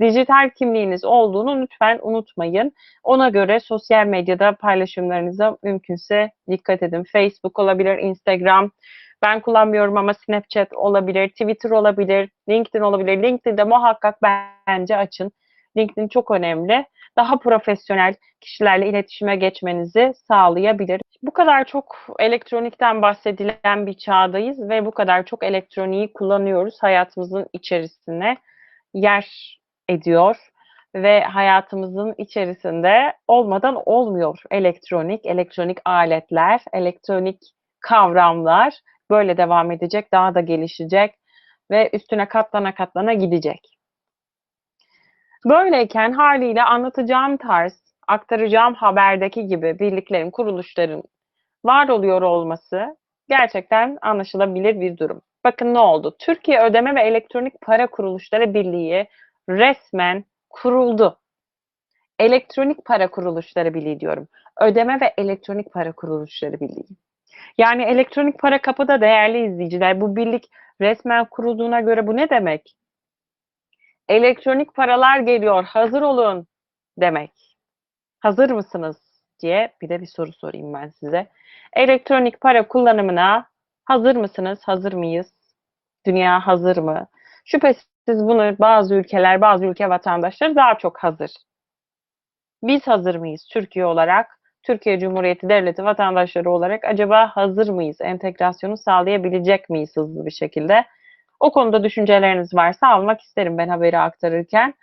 dijital kimliğiniz olduğunu lütfen unutmayın. Ona göre sosyal medyada paylaşımlarınıza mümkünse dikkat edin. Facebook olabilir, Instagram. Ben kullanmıyorum ama Snapchat olabilir, Twitter olabilir, LinkedIn olabilir. LinkedIn'de muhakkak bence açın. LinkedIn çok önemli. Daha profesyonel kişilerle iletişime geçmenizi sağlayabilir. Bu kadar çok elektronikten bahsedilen bir çağdayız ve bu kadar çok elektroniği kullanıyoruz hayatımızın içerisine yer ediyor ve hayatımızın içerisinde olmadan olmuyor elektronik, elektronik aletler, elektronik kavramlar böyle devam edecek, daha da gelişecek ve üstüne katlana katlana gidecek. Böyleyken haliyle anlatacağım tarz, aktaracağım haberdeki gibi birliklerin, kuruluşların var oluyor olması gerçekten anlaşılabilir bir durum. Bakın ne oldu? Türkiye Ödeme ve Elektronik Para Kuruluşları Birliği resmen kuruldu. Elektronik Para Kuruluşları Birliği diyorum. Ödeme ve Elektronik Para Kuruluşları Birliği. Yani elektronik para kapıda değerli izleyiciler. Bu birlik resmen kurulduğuna göre bu ne demek? Elektronik paralar geliyor, hazır olun demek. Hazır mısınız diye bir de bir soru sorayım ben size. Elektronik para kullanımına hazır mısınız? Hazır mıyız? Dünya hazır mı? Şüphesiz bunu bazı ülkeler, bazı ülke vatandaşları daha çok hazır. Biz hazır mıyız Türkiye olarak? Türkiye Cumhuriyeti Devleti vatandaşları olarak acaba hazır mıyız? Entegrasyonu sağlayabilecek miyiz hızlı bir şekilde? O konuda düşünceleriniz varsa almak isterim ben haberi aktarırken.